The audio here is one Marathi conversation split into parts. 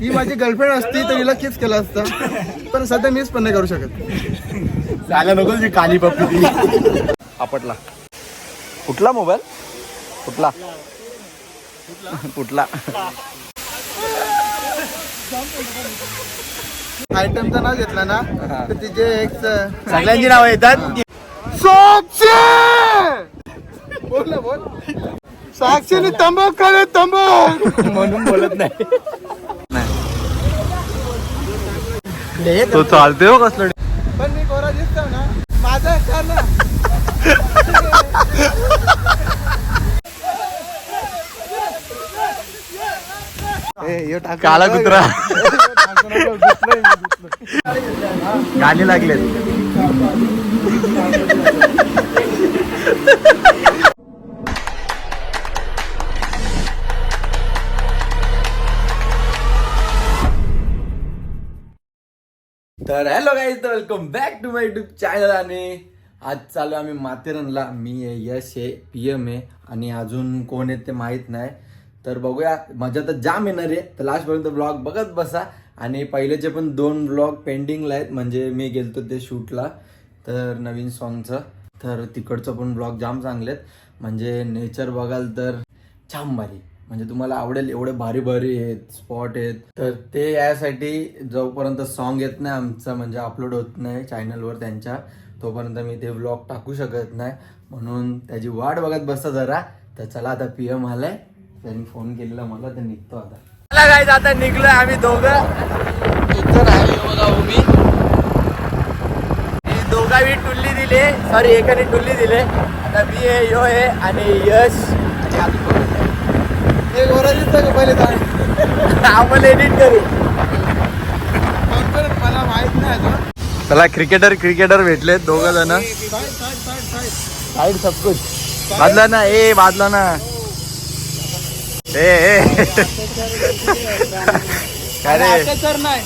ही माझी गर्लफ्रेंड असती तर हिला किस केला असता. पण सध्या मीच पण नाही करू शकत. झालं नको जी काली पप्पी. आपटला. कुठला मोबाईल कुठला? कुठला? आयटमचं नाव घेतलं ना तर तिचे एक सगळ्यांची नावं येतात. साक्षी! बोल ना बोल. साक्षीने तंबाखू खाले तंबाखू. म्हणून बोलत नाही. तो चालते हो कसलं पण मी गोरा दिसतो ना माझा ना टाकू काला. कुत्रा. गाणी लागलेत. तर हॅलो गाईज तर welcome back to my YouTube channel आणि आज चालू आम्ही माथेरनला. मी आहे यश आहे पी एम आहे आणि अजून कोण आहे ते माहीत नाही. तर बघूया मजा तर जाम येणार आहे. तर लास्टपर्यंत ब्लॉग बघत बसा. आणि पहिलेचे पण दोन ब्लॉग पेंडिंगला आहेत. म्हणजे मी गेलतो ते शूटला तर नवीन सॉन्गचं तर तिकडचं पण ब्लॉग जाम चांगले आहेत म्हणजे नेचर बघाल तर जाम भारी म्हणजे तुम्हाला आवडेल एवढे भारी भारी आहेत स्पॉट आहेत. तर ते यासाठी जोपर्यंत सॉन्ग येत नाही आमचं म्हणजे अपलोड होत नाही चॅनलवर त्यांच्या तोपर्यंत मी ते व्लॉग टाकू शकत नाही. म्हणून त्याची वाट बघत बसता जरा. तर चला आता पी एम आलाय. त्यांनी फोन केलेला मला तर निघतो आता. चला काय आता निघलोय आम्ही दोघं. इथं आहे बघा उभी. दोघांनी टुल्ली दिले. सॉरी एकाने टुल्ली दिले. आता मी आहे यो आहे आणि यश. आणि? ए, पहिले एडिट करू? मला माहीत नाही अजून. चला क्रिकेटर क्रिकेटर भेटले दोघ जण. Side, side, side, side. Side सब कुछ. बाजला ना ए बाजला ना. ए ए. काय रे अत्याचार नाही.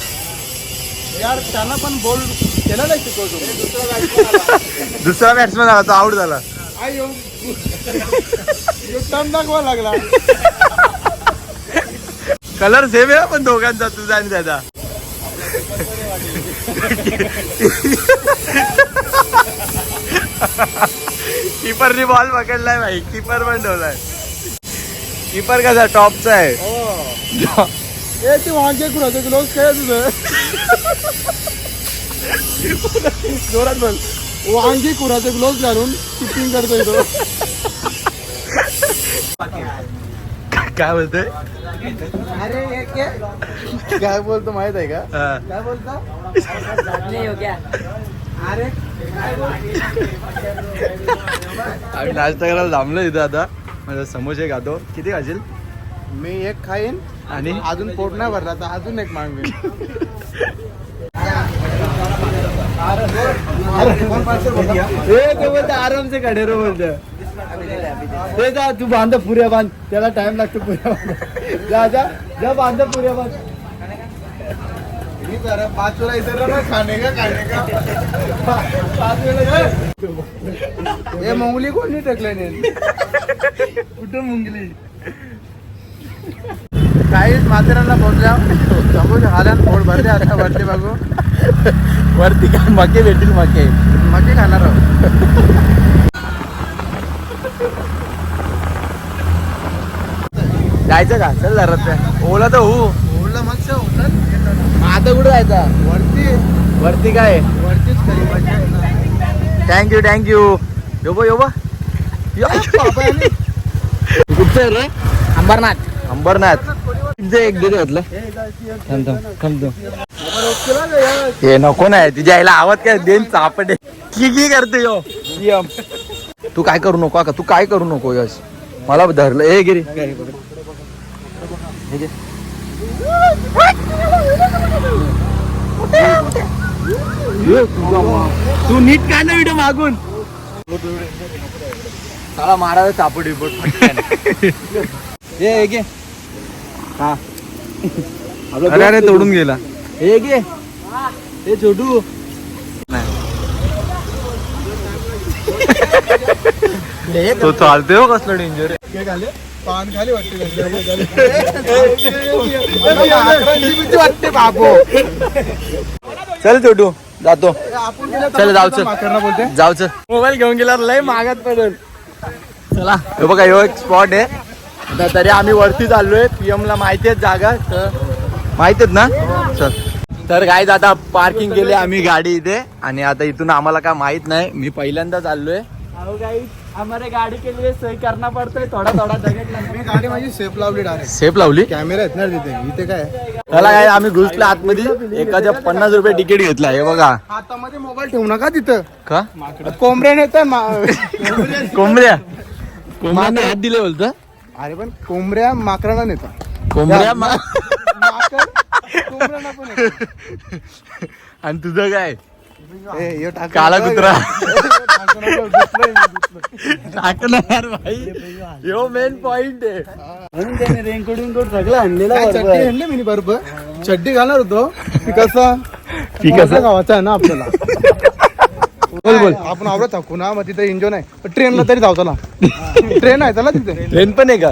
यार त्याला पण बोल. केलं नाही शिकवतो. दुसरा बॅट्समॅन आला तो आउट झाला. दाखवा लागला. कलर सेम आहे पण दोघांचा तुझा आणि त्याचा. किपरनी बॉल पकडलाय भाई. किपर पण ठेवलाय किपर कसा टॉपचा आहे. ए ते वांगे कुणाचे? ग्लोव्स काय तुझं? जोरात बोल. वांगी कुराचे ग्लोव्स घालून किपिंग करतोय तो. काय बोलतोय? अरे काय बोलतो माहीत आहे का? हा. काय बोलतो? अरे आम्ही नाश्ता करायला थांबलो इथं आता. माझा समोसे खातो. किती खाशील? मी एक खाईन. आणि? अजून पोट नाही भरला तर अजून एक मागवीन. ए ते आरामचे खडे रो बोलतो ते जा तू बांध पुऱ्या बांध त्याला टाइम लागतो पुऱ्या बांध जा जा जा बांध पुऱ्या बांध पाच वेळा इतर ना, खाणे का खाणे का पाच वेळा ये. हे मुंगली कोणी टाकले नाही कुठं मुंगली काहीच माथेरानला पोहोचल्या समोर आल्या पोट भरले आता वरती बघू वरती काय मके भेटील मके मग खाणार आहोत. जायचं का? चल जरा ओला तर हो ओढलं मग. आता कुठं जायचा? वरती. वरती काय? वरतीच. थँक्यू थँक्यू योबो योबो बाबा यांनी कुठचं रे? अंबरनाथ. अंबरनाथ. एक दे घातलं. थांब थांब थांब केला का यार? हे नको नाही तिच्या आईला आवाज काय देन चापडे. की की करते यो? यम तू काय करू नको का तू काय करू नको यश. मला धरलं. ए गिरी. तू नीट काय ना व्हिडिओ मागून? मला मारायला चापड रिपोर्ट हे घे. हा. अरे अरे तोडून गेला. हे घे. हे छोटू. तो चालतोय हो कसलं डेंजर काय खाले पान खाली वाटते बाबू चल छोटू जातो. गेलं चल, जाऊ, चल. बोलते. जाऊ चल. मोबाईल घेऊन गेल्यावर लय मागात पडेल. चला. हे बघा ह्यो एक स्पॉट आहे. तरी आम्ही वरती चाललोय. पीएम ला माहिती आहेत जागा तर माहीत आहेत ना? चल. तर काय आता पार्किंग केली आम्ही गाडी इथे. आणि आता इथून आम्हाला काय माहीत नाही. मी पहिल्यांदा चाललोय. हमारे गाडी के लिए सही करना पड़ता है थोड़ा थोड़ा मी गाडी माझी सेफ लावली डायरेक्ट सेफ लावली? कॅमेरा आहेत ना तिथे. इथे काय? त्याला काय आम्ही घुसलो आतमध्ये. एकाच्या पन्नास रुपये तिकीट घेतला हे बघा. हातामध्ये मोबाईल ठेवू नका तिथं. का? कोंबड्या नेतात कोंबड्या? कोंबड्या हात दिले बोलत. अरे पण कोंबड्या माकडांना नेतात. कोंबड्या मा- माकड. आणि तुझं काय? काला कुत्रा. टाकणार भाई. यो मेन पॉइंट आहे. म्हणून त्याने रेनकोट विनकोट सगळं आणलेलं. चड्डी आणली मी बरोबर? चड्डी घालणार होतो. ती कसं ती कसं? आपल्या गावाचा आहे ना आपल्याला. बोल बोल. आपण आवडत थाकू ना मग तिथे एन्जॉय नाही. ट्रेनला तरी जाऊ चला. ट्रेन आहे चला तिथे. ट्रेन पण आहे का.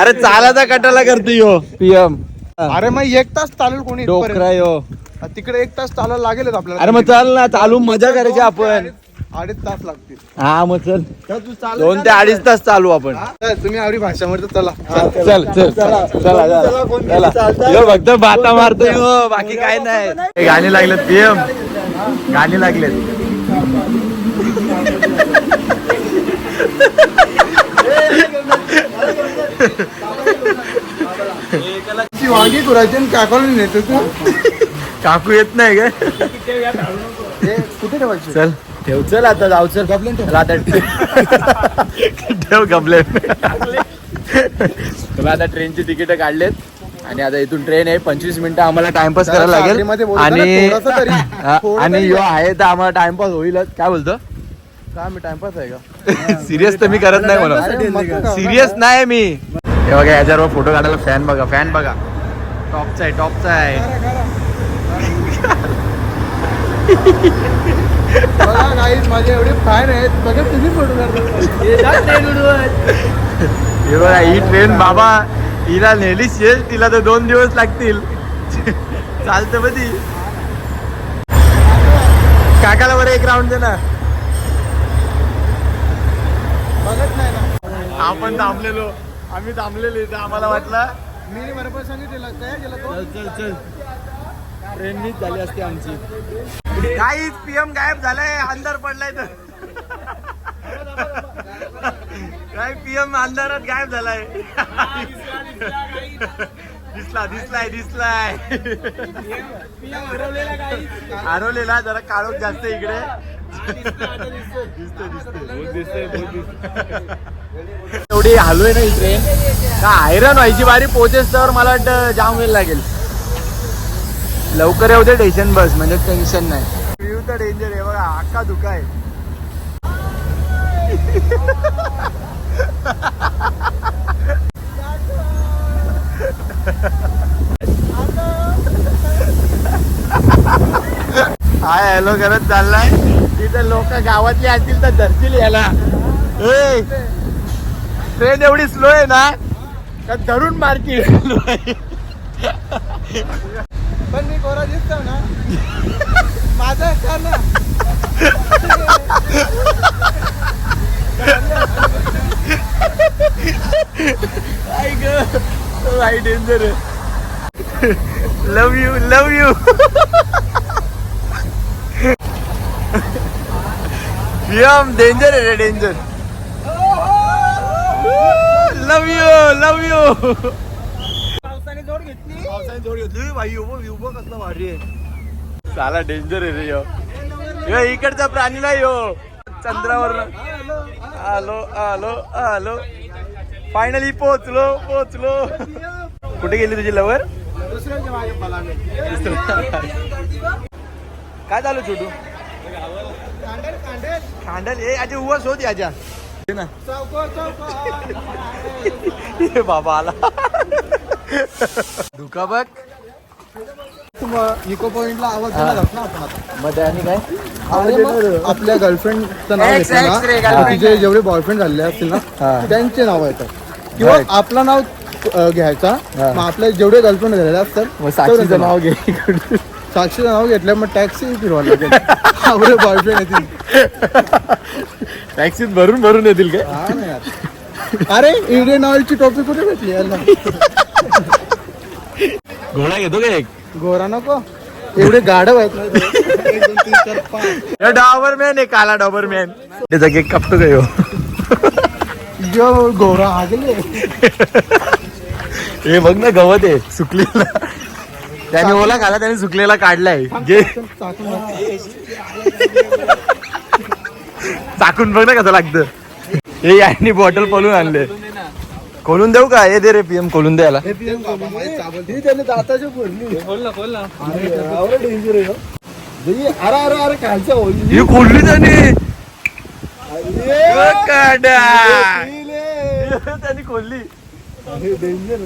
अरे चालाचा कटाला करतो यो. पीएम अरे मग एक तास चालेल कोणी इथपर्यंत. डोकरा यो. तिकडे एक तास चालायला लागेलच आपल्याला. अरे मग चल ना चालू मजा करायची आपण. अडीच- अडीच तास लागतील. हा मग चल. दोन ते. अडीच तास चालू आपण. तुम्ही आवडी भाषामध्ये चला. चल चल चला चला चला यो फक्त बाता मारतो यो बाकी काय नाही. गाणी लागलेत पीएम गाणी लागलेत. ती वांगी कुरायची आणि नेतो तू काकू येत नाही का? हे कुठे ठेवायची? चल. ठेव चल आता जाऊ चल. गबलेन ठेव. चला आता ठेव गबले तुम्ही आता ट्रेनची तिकीट काढलेत आणि आता इथून ट्रेन आहे. पंचवीस मिनिटं आम्हाला टाइमपास करायला लागेल. सागरीमध्ये बोलतो ना, आणि थोडंसं तरी. हा, थोडं आणि तरी. यो आहे तर आम्हाला टाइमपास होईलच काय बोलतो? काय मी टाइमपास आहे का? सिरियस तर मी करत नाही म्हणून अरे, मग काय सिरियस नाही मी. हे बघा याच्यावर फोटो काढायला फॅन बघा फॅन बघा. टॉपचा आहे टॉपचा आहे. माझे एवढे फॅन आहेत. बघा तुम्ही हे बघा ही ट्रेन बाबा हिला नेली शेल तिला तर दोन दिवस लागतील. चालतं बधी काकाला बरं एक राऊंड दे ना. बघत नाही ना. आपण थांबलेलो. आम्ही थांबलेलो इथं आम्हाला वाटलं. मी बरोबर सांगितलेलं काय केलं तो? चल चल ट्रेन मीच झाली असते आमची. काहीच पीएम गायब झालाय अंधार पडलाय तर. काय पीएम अंधारात गायब झालाय. दिसला दिसलाय दिसलाय. हरवलेला जरा काळोख जास्त इकडे. एवढी हललोय ना ही ट्रेन का आयरन व्हायची बारी पोहोचेस तर मला वाटतं जाम वेळ लागेल. लवकर येऊ दे स्टेशन बस म्हणजे टेन्शन नाही. व्ह्यू तर डेंजर आहे बघा अक्का धुका आहे. हाय हॅलो करत चाललाय. तिथे लोक गावातली असतील तर धरतील याला. ए, ट्रेन एवढी स्लो आहे ना का धरून मारतील? पण मी कोरा दिसतो ना. माझा का ना. Danger love you love you M danger आहे रे danger love you love you पावसाने जोड घेतली. पावसाने जोड घेतली. भाई उभं उभं कसलं भारी आहे. साला डेंजर आहे रे यो. इकडचा प्राणी नाही यो. चंद्रावर आलो आलो आलो. फायनली पोहोचलो पोहोचलो. कुठे गेली तुझी लवर काय झालं छोटू? खांडल ए आजी आजा ना. चौको चौको ए बाबा आला. धुका बघ. इको पॉइंटला आवाज दिला जात ना आपण आता. मध्ये आणि काय? अरे मग आपल्या गर्लफ्रेंडचं नाव Ex, घेतलं ex रे, ना girlfriend तिचे जेवढे बॉयफ्रेंड झालेले असतील ना हा. त्यांचे नाव येतात. किंवा Right. आपलं नाव अ, घ्यायचा हा. मग आपले जेवढे गर्लफ्रेंड झालेले असतात मग साक्षीचं तेवढ्यांचं नाव घे साक्षीचं नाव घेतलं मग टॅक्सी फिरवायला लागेल. आवडे बॉयफ्रेंड येतील टॅक्सीत भरून भरून येतील काय? हा ना यार. अरे इंडियन ऑइलची टोपी कुठे भेटली याला? घोडा घेतो का एक? गोरा नको. एवढे गाढव आहेत ना एक, दोन, तीन, चार, पाच. डॉबर मॅन आहे काला डॉबर मॅन त्याचा केक कापतो का ह्यो? जो गोरा आगले हे बघ ना गवत आहे सुकलेला. त्याने ओला खाला त्याने सुकलेला काढलाय. घे चाकून बघ ना कसं लागतं. हे यांनी बॉटल पळून आणले. खोलून देऊ का? हे दे रे पीएम खोलून द्यायला. ही त्याने दाताची भरली. अरे डेंजर आहे. दे, अरे अरे अरे खालच्या ओली खोलली त्याने. त्याने खोलली. डेंजर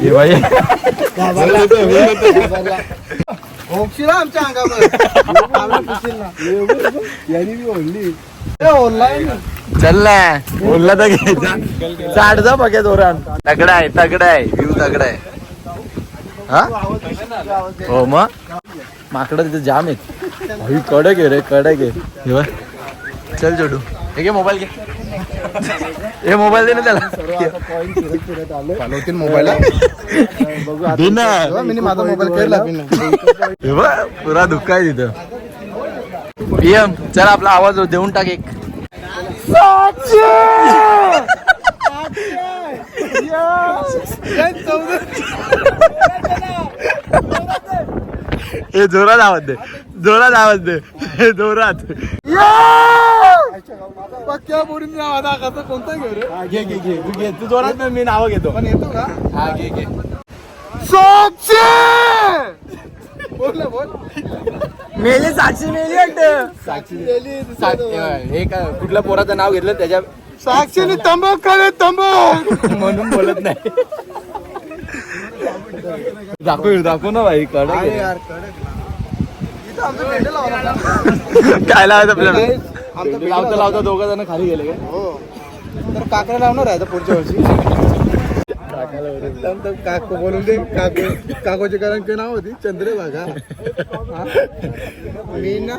हे बाई आमच्या अंगावर. यांनी मी ओढली. बोलला तर घ्यायचा चाड जा. बघ्या जोरान तगडा आहे तगडा आहे व्ह्यू तगडा आहे हा? हो मग? माकडं तिथे जाम आहेत. कडक आहे रे कडक आहे. चल छोटू हे घे मोबाईल घे. हे मोबाईल दे ना त्याला चालवतील मोबाईल दे ना मी माझा मोबाईल केला हे बघ पुरा धुक्का आहे तिथं. पीएम चल आपला आवाज देऊन टाक एक. हे जोरात आवाज दे. जोरात आवाज दे. हे जोरात. पक्क्या बोरीने आवाज कसं कोणता घेऊ रे. घे घे घे. तू घे. तू जोरात मी नाव घेतो. पण येतो का? हा घे घे. साक्षी! बोल ना बोल. मेली साक्षी मेली वाटतं. साक्षी गेली हे का कुठल्या पोराचं नाव घेतलं त्याच्या साक्षीने तंबाख खाले तंबाख. म्हणून बोलत नाही. दाखव दाखव ना भाई कडक आहे. इथं आमचं. काय लावायचं आपल्याला? भेंडे लावता लावता दोघं जण खाली गेले काय? हो. तर काकडे लावणार आहे आता पुढच्या वर्षी. काकू बोलून दे. काकू काकूचे कारण काय नाव होती चंद्रभागा? मीना.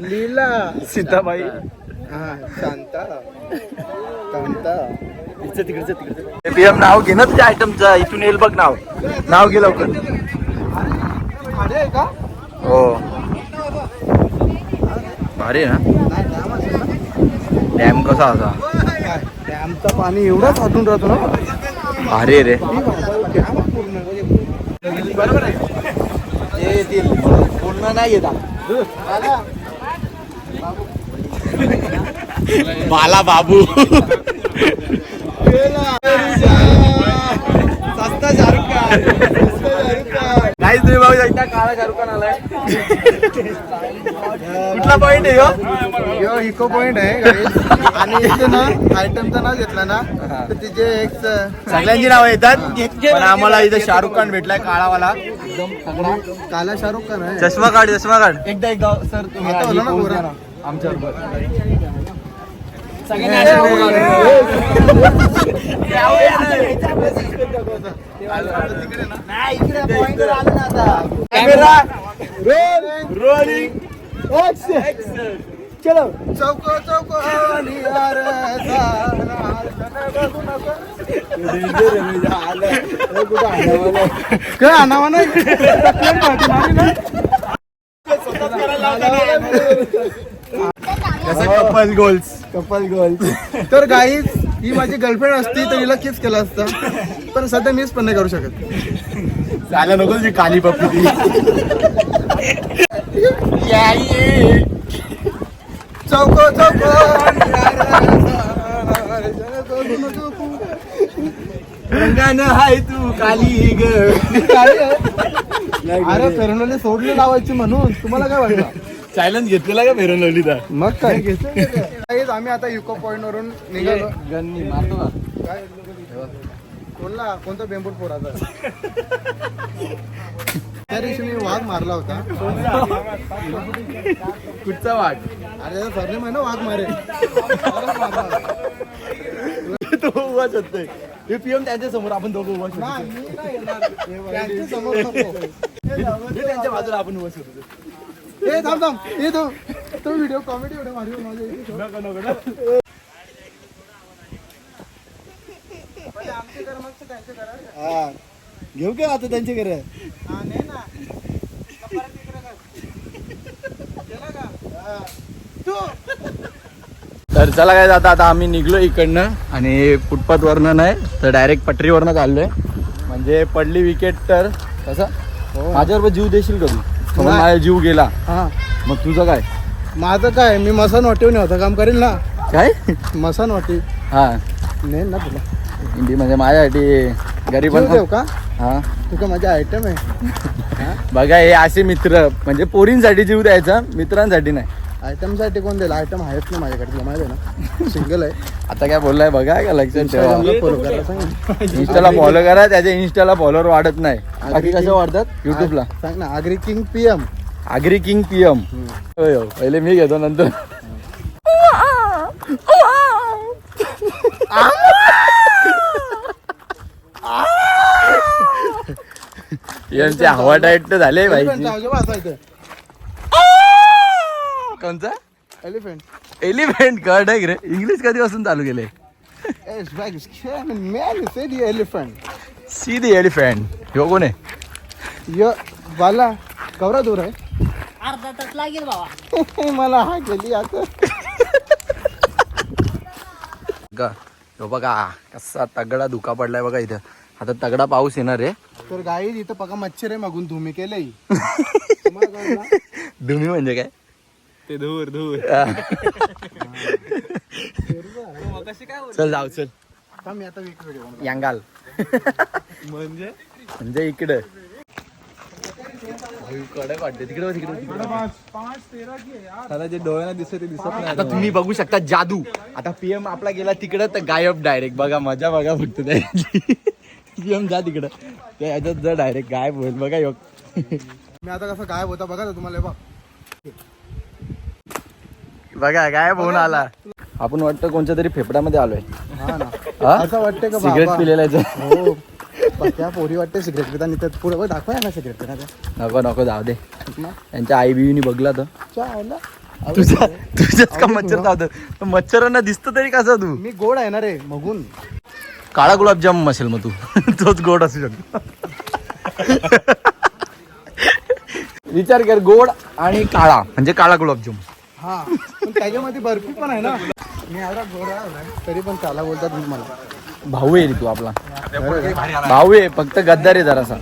लीला. सीताबाई. हा शांता. कांता. तिकडचं तिकडचं. पीएम नाव घे ना तुझ्या आयटमचं इथून येईल बघ नाव. नाव घे लवकर. का? हो. भारी आहे ना? डॅम कसा असा? डॅमचं पाणी एवढं साठून राहतो ना? भारी रे. बरोबर आहे पूर्ण नाही येत आला. बाला बाबू. सस्ता शाहरुख खान. नाही तुम्ही बघू शकता काळा शाहरुख खान आलाय. कुठला पॉइंट आहे? यो इको पॉइंट आहे. आणि इथे ना आयटमचं नाव घेतलं ना तर तिचे एक सगळ्यांची नावं येतात पण आम्हाला इथे शाहरुख खान भेटलाय काळावाला. काला शाहरुख खान आहे. चष्मा काढ चष्मा काढ. एकदा एकदा सर तुम्ही आता रोलिंग चलो चौको चौको निहार काय आणावा नाही कपल गोल्स कपल गर्ल तर गाईज ही माझी गर्लफ्रेंड असती तर हिला किस केला असता. पण सध्या मीच पण नाही करू शकत. झालं नको तुझी काली पप्पी. चौको चौको. रंगानं हाय तू काली ग. अरे फेरवले सोडले लावायची म्हणून. तुम्हाला काय वाटलं चॅलेंज घेतलेला का फेरून लावली तर मग काय? Guys, आम्ही आता युको पॉइंट वरून निघालो. गन्नी मारतो का काय? कोणला? कोणता बेंबूट पोराचा? त्या दिवशी मी वाघ मारला होता. कुठचा वाट अरे त्याचा सरनेम आहे ना वाघ मारे. तो उभा शोधतोय हे पीएम त्यांच्यासमोर आपण दोघं उभा येणार. त्यांच्या बाजूला आपण उभा शोधतो ए थांब थांब ए तो तो व्हिडिओ कॉमेडी माझ्या आमचे मग त्यांचे करा. हा घेऊ का आता त्यांच्या घरी हा, नाही ना. का परत इकडे कर. केलं का? हा. तू तर चला काय आता आता आम्ही निघलो इकडनं आणि फुटपाथ वरनं नाही तर डायरेक्ट पटरीवरनं चाललोय म्हणजे पडली विकेट तर कसं माझ्याबरोबर जीव देशील का तू समज. माझा जीव गेला. हा. मग तुझं काय? माझं काय? मी मसान वाटीवर होतं काम करेल ना? काय? मसान वाटी. हा. नाही ना तुला. हिंदी म्हणजे माझ्यासाठी गरीब जीव देऊ का? हा. तू का माझा आयटम आहे. बघा हे असे मित्र म्हणजे पोरींसाठी जीव द्यायचा मित्रांसाठी नाही. आयटमसाठी कोण दिला आयटम आहेत ना माझ्याकडे तुला माहिती आहे ना? सिंगल आहे. आता काय बोललाय बघा का लक्षात ठेवा. सांग इन्स्टाला फॉलो करा त्याच्या इन्स्टाला फॉलोअर वाढत नाही. बाकी कसं वाढतात? युट्यूबला सांग ना Agri king PM Agri king PM होय हो. पहिले मी घेतो नंतर. यांचे हवा टाईट तर झाले भाई कोणचा? एलिफंट एलिफंट कळत आहे रे? इंग्लिश कधीपासून चालू केले एलिफंट सी दी एलिफंट ह्यो कोण आहे य बाला कवरा दूर आहे अर्धा तास लागेल बाबा. मला हा गेली आता. ह्यो बघा कसा तगडा धुका पडलाय बघा इथं. आता तगडा पाऊस येणार आहे. तर गाई इथं पका मच्छर आहे मागून धुमी केलंय. धुमी म्हणजे काय? ते धूर धूर. चल जाऊ चल. यांगाल. म्हणजे? म्हणजे इकडे. जे डोळ्यांना दिसत ते दिसत नाही आता तुम्ही बघू शकता जादू. आता पीएम आपला गेला तिकडं तर गायब डायरेक्ट बघा मजा बघा फक्त पीएम जा तिकडं. त्या ह्याच्यात जा डायरेक्ट गायब होईल. बघा योग मी आता कसं गायब होता बघा ना तुम्हाला बघ. बघा गायब होऊन आला. आपण वाटतं कोणत्या तरी फेफड्यामध्ये आलोय. हा ना? असं वाटतंय का सिगरेट बाबा? पिलेला आहे. हो. पण त्या पोरी वाटते सिगरेट पिता तर पुढे दाखवा ना सिगरेट पिता नको नको जाऊ दे. त्यांच्या आई बिवीनी बघला तर चावला तुझा तुझ्याच का मच्छर चावतं मच्छरांना दिसतं तरी कसं तू? मी गोड आहे ना रे मगून. काळा गुलाबजाम असेल मग तू. तोच गोड असू शकतो. विचार कर गोड आणि काळा. म्हणजे काळा गुलाबजाम. हा. त्याच्यामध्ये बर्फी पण आहे ना. मी एवढा गोड आहे तरी पण काला बोलतात तुम्ही मला. भाऊ आहे तू आपला. भाऊ आहे फक्त गद्दारी जरासा.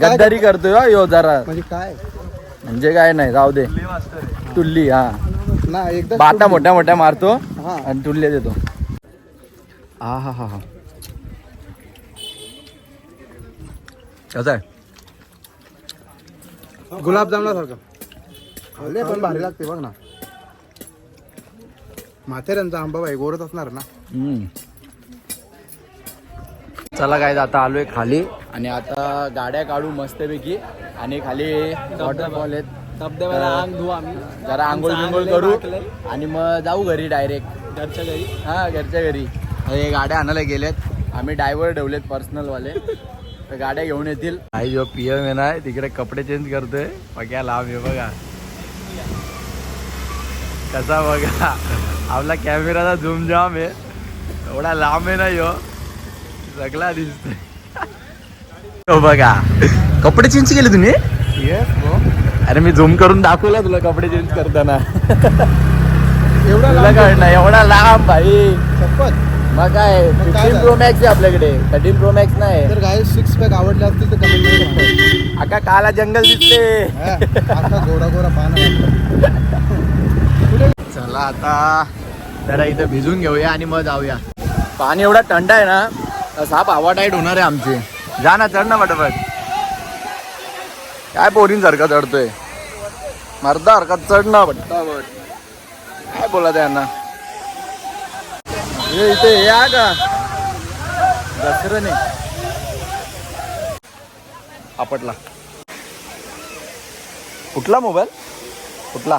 गद्दारी करतोय हो यो जरा. म्हणजे काय? म्हणजे काय नाही जाऊ दे. टुल्ली हा. ना एकदा बाटा मोठ्या मोठ्या मारतो हा. आणि टुल्ले देतो. हा हा हा हा. कसं आहे? गुलाबजामला सारखं पण भारी लागते बघ ना. म्हातेऱ्यांचा आंबा बाई गोडच असणार ना. हम्म. चला काय आता आलोय खाली आणि आता गाड्या काढू मस्तपैकी. आणि खाली वॉटरफॉल आहेत. धबधब्याला अंग धुवू आम्ही. जरा आंघोळ अंग करू. आणि मग जाऊ घरी डायरेक्ट घरच्या घरी. हा घरच्या घरी. हे गाड्या आणायला गेलेत. आम्ही ड्रायव्हर ठेवलेत पर्सनल वाले तर गाड्या घेऊन येतील. आई जो पी एम येणार तिकडे कपडे चेंज करतोय. बघा लांब आहे बघा. कसा बघा. आपला कॅमेराचा झूम जाम आहे. एवढा लांब आहे ना यो. सगळा दिसतोय. बघा. कपडे चेंज केले तुम्ही? अरे मी झूम करून दाखवला तुला कपडे चेंज करताना. एवढा कळणार एवढा लांब भाई. मग काय काय फिफ्टीन? प्रो मॅक्स आहे आपल्याकडे. थर्टीन प्रो मॅक्स नाही. जर गाय सिक्स पॅक आवडले असतील तर कमेंट आका काला जंगल दिसले. आता गोडा गोरा पाना चला आता जरा इथं भिजून घेऊया आणि मग जाऊया. पाणी एवढा थंड आहे ना साप हवा टाईट होणार आहे आमची. जा ना चढ ना पटापट. काय पोरीन सारखा चढतोय मर्दा हरकत चढ ना पटापट. काय बोला त्यांना हे इथे या का? दसरं नाही आपटला. कुठला मोबाईल? कुठला?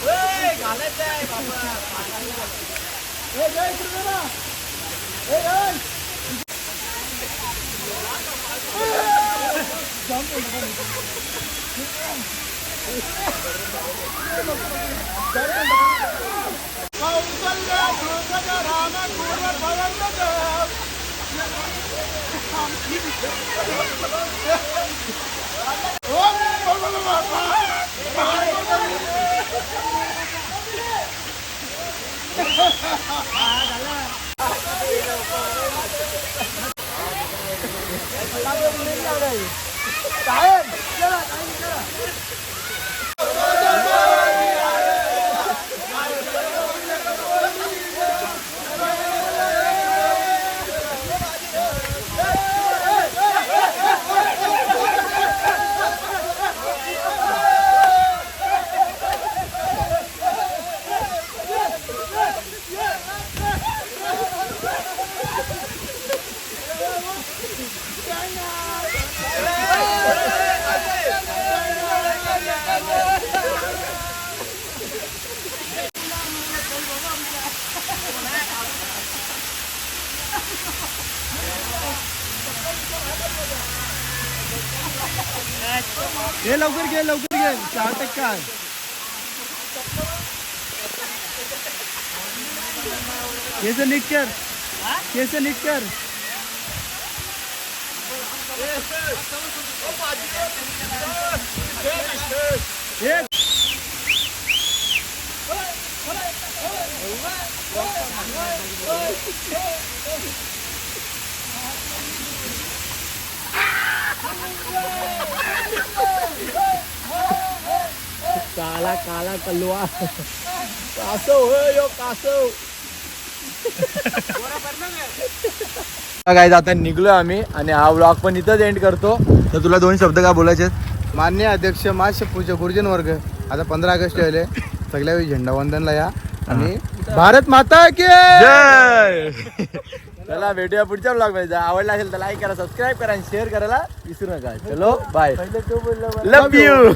घालत आहे बाबा ए जय कृष्णा ए जय कौशल्य भूषण राम कुर भवन ओम Tao đưa mình lên nhau đây. Trả ơn. Chưa, trả ơn chưa. घे लवकर घे लवकर घे. चार टक्का केस नीट कर. केस नीट कर. एक काला काला कलवा कासव होय यो कासव. काय आता निघलो आम्ही आणि हा ब्लॉग पण इथंच एंड करतो. तर तुला दोन शब्द काय बोलायचे? मान्य अध्यक्ष मास्य पूजा गुरुजन वर्ग आता पंधरा ऑगस्ट आले सगळ्या वेळी झेंडा वंदनला या. आणि भारत माता की जय! चला भेटूया पुढच्या ब्लॉगमध्ये. आवडला असेल तर लाईक करा सबस्क्राईब करा आणि शेअर करायला विसरू नका. चलो बाय लव यू